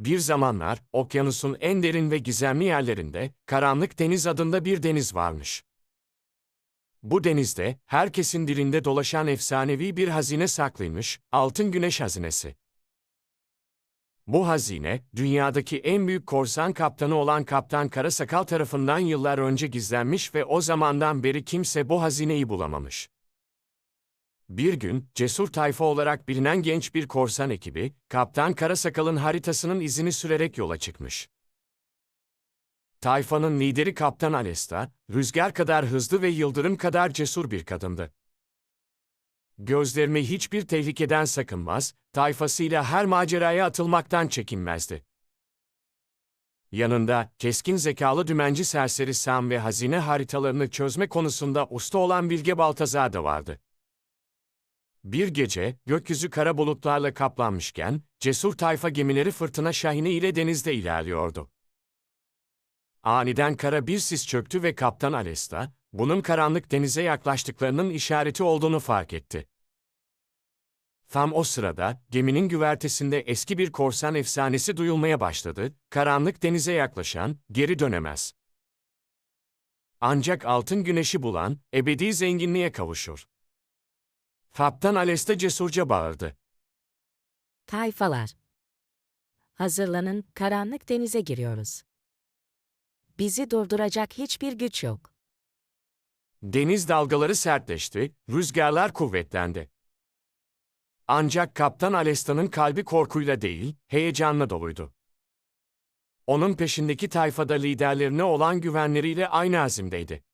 Bir zamanlar, okyanusun en derin ve gizemli yerlerinde, Karanlık Deniz adında bir deniz varmış. Bu denizde, herkesin dilinde dolaşan efsanevi bir hazine saklıymış, Altın Güneş Hazinesi. Bu hazine, dünyadaki en büyük korsan kaptanı olan Kaptan Karasakal tarafından yıllar önce gizlenmiş ve o zamandan beri kimse bu hazineyi bulamamış. Bir gün, cesur tayfa olarak bilinen genç bir korsan ekibi, Kaptan Karasakal'ın haritasının izini sürerek yola çıkmış. Tayfanın lideri Kaptan Alesta, rüzgar kadar hızlı ve yıldırım kadar cesur bir kadındı. Gözlerimi hiçbir tehlikeden sakınmaz, tayfasıyla her maceraya atılmaktan çekinmezdi. Yanında, keskin zekalı dümenci serseri Sam ve hazine haritalarını çözme konusunda usta olan Bilge Baltazar da vardı. Bir gece, gökyüzü kara bulutlarla kaplanmışken, cesur tayfa gemileri fırtına şahini ile denizde ilerliyordu. Aniden kara bir sis çöktü ve Kaptan Alesta, bunun karanlık denize yaklaştıklarının işareti olduğunu fark etti. Tam o sırada, geminin güvertesinde eski bir korsan efsanesi duyulmaya başladı, karanlık denize yaklaşan, geri dönemez. Ancak altın güneşi bulan, ebedi zenginliğe kavuşur. Kaptan Alesta cesurca bağırdı. Tayfalar. Hazırlanın, karanlık denize giriyoruz. Bizi durduracak hiçbir güç yok. Deniz dalgaları sertleşti, rüzgarlar kuvvetlendi. Ancak Kaptan Alesta'nın kalbi korkuyla değil, heyecanla doluydu. Onun peşindeki tayfada liderlerine olan güvenleriyle aynı azimdeydi.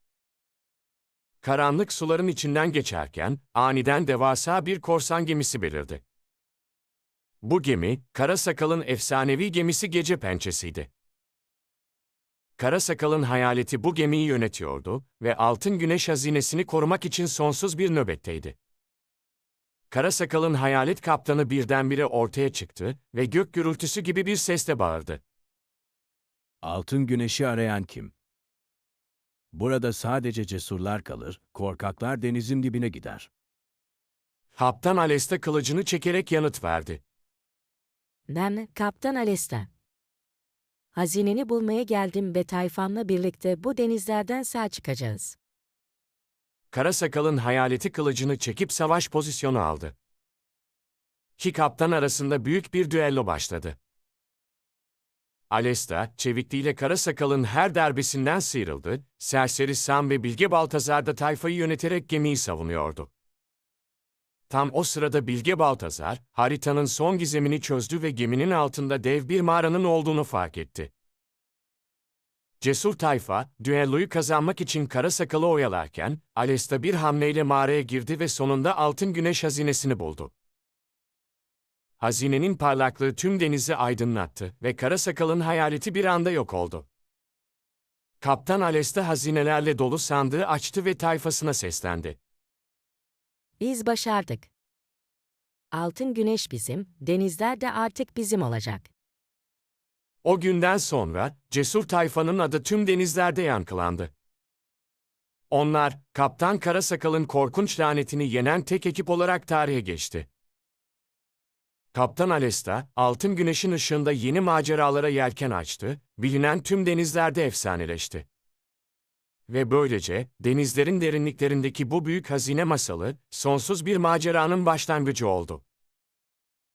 Karanlık suların içinden geçerken, aniden devasa bir korsan gemisi belirdi. Bu gemi, Kara Sakal'ın efsanevi gemisi Gece Pençesi'ydi. Kara Sakal'ın hayaleti bu gemiyi yönetiyordu ve Altın Güneş hazinesini korumak için sonsuz bir nöbetteydi. Kara Sakal'ın hayalet kaptanı birdenbire ortaya çıktı ve gök gürültüsü gibi bir sesle bağırdı. Altın güneşi arayan kim? Burada sadece cesurlar kalır, korkaklar denizin dibine gider. Kaptan Alesta kılıcını çekerek yanıt verdi. Ben Kaptan Alesta. Hazineni bulmaya geldim ve tayfamla birlikte bu denizlerden sağ çıkacağız. Kara Sakal'ın hayaleti kılıcını çekip savaş pozisyonu aldı. İki kaptan arasında büyük bir düello başladı. Alesta, çevikliğiyle Kara Sakal'ın her darbesinden sıyrıldı, serseri Sam ve Bilge Baltazar da tayfayı yöneterek gemiyi savunuyordu. Tam o sırada Bilge Baltazar, haritanın son gizemini çözdü ve geminin altında dev bir mağaranın olduğunu fark etti. Cesur tayfa, düelloyu kazanmak için Kara Sakal'ı oyalarken, Alesta bir hamleyle mağaraya girdi ve sonunda altın güneş hazinesini buldu. Hazinenin parlaklığı tüm denizi aydınlattı ve Kara Sakal'ın hayaleti bir anda yok oldu. Kaptan Alesta hazinelerle dolu sandığı açtı ve tayfasına seslendi. Biz başardık. Altın güneş bizim, denizler de artık bizim olacak. O günden sonra, cesur tayfanın adı tüm denizlerde yankılandı. Onlar, Kaptan Karasakal'ın korkunç lanetini yenen tek ekip olarak tarihe geçti. Kaptan Alesta, altın güneşin ışığında yeni maceralara yelken açtı, bilinen tüm denizlerde efsaneleşti. Ve böylece, denizlerin derinliklerindeki bu büyük hazine masalı, sonsuz bir maceranın başlangıcı oldu.